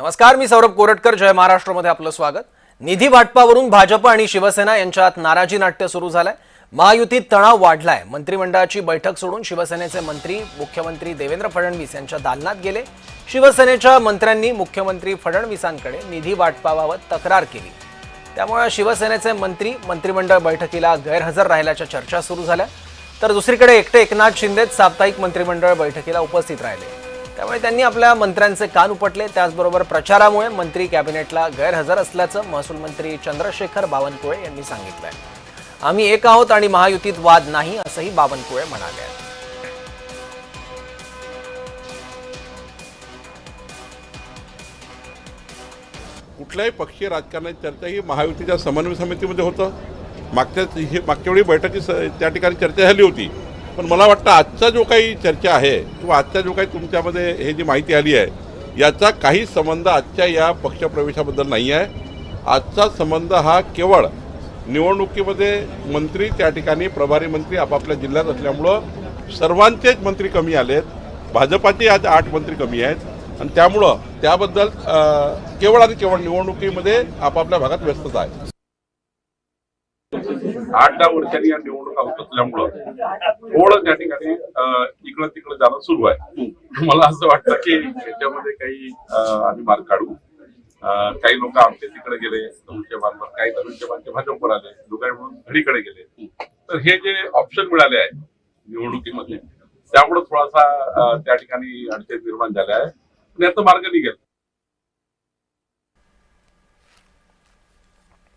नमस्कार मी सौरभ कोरटकर जय महाराष्ट्रमध्ये आपलं स्वागत. निधी वाटपावरून भाजप आणि शिवसेना यांच्यात नाराजी नाट्य सुरू झालंय. महायुतीत तणाव वाढलाय. मंत्रिमंडळाची बैठक सोडून शिवसेनेचे मंत्री मुख्यमंत्री देवेंद्र फडणवीस यांच्या दालनात गेले. शिवसेनेच्या मंत्र्यांनी मुख्यमंत्री फडणवीसांकडे निधी वाटपाबाबत तक्रार केली. त्यामुळे शिवसेनेचे मंत्री मंत्रिमंडळ बैठकीला गैरहजर राहिल्याच्या चर्चा सुरू झाल्या. तर दुसरीकडे एकटे एकनाथ शिंदेच साप्ताहिक मंत्रिमंडळ बैठकीला उपस्थित राहिले. त्यामुळे त्यांनी आपल्या मंत्र्यांचे कान उपटले. त्याचबरोबर प्रचारामुळे मंत्री कॅबिनेटला गैरहजर असल्याचं महसूल मंत्री चंद्रशेखर बावनकुळे यांनी सांगितलंय. आम्ही एक आहोत आणि महायुतीत वाद नाही असंही बावनकुळे म्हणाले. कुठल्याही पक्षीय राजकारणाची चर्चा ही महायुतीच्या समन्वय समितीमध्ये होतं. मागच्या ही मागच्या वेळी बैठकी स त्या ठिकाणी चर्चा झाली होती. पण मला वाटतं आजचा जो काही चर्चा आहे किंवा आजचा जो काही तुमच्यामध्ये हे जी माहिती आली आहे याचा काही संबंध आजच्या या पक्षप्रवेशाबद्दल नाही आहे. आजचा संबंध हा केवळ निवडणुकीमध्ये मंत्री त्या ठिकाणी प्रभारी मंत्री आपापल्या जिल्ह्यात असल्यामुळं सर्वांचेच मंत्री कमी आलेत. भाजपाचे आज आठ मंत्री कमी आहेत. आणि त्यामुळं त्याबद्दल केवळ आणि केवळ निवडणुकीमध्ये आपापल्या भागात व्यस्तता आहे. आठ दहा वर्षांनी या निवडणुका होत असल्यामुळं थोडं त्या ठिकाणी इकडं तिकडं जाणं सुरू आहे. मला असं वाटतं की याच्यामध्ये काही आम्ही मार्ग काढू. काही लोक आमच्या तिकडे गेले धनुष्य बांधवर काही धनुष्य बांधचे भाजपवर आले दुगाई म्हणून घडीकडे गेले. तर हे जे ऑप्शन मिळाले आहे निवडणुकीमध्ये त्यामुळे थोडासा त्या ठिकाणी अडचण निर्माण झाल्या आहे. पण याचा मार्ग निघेल.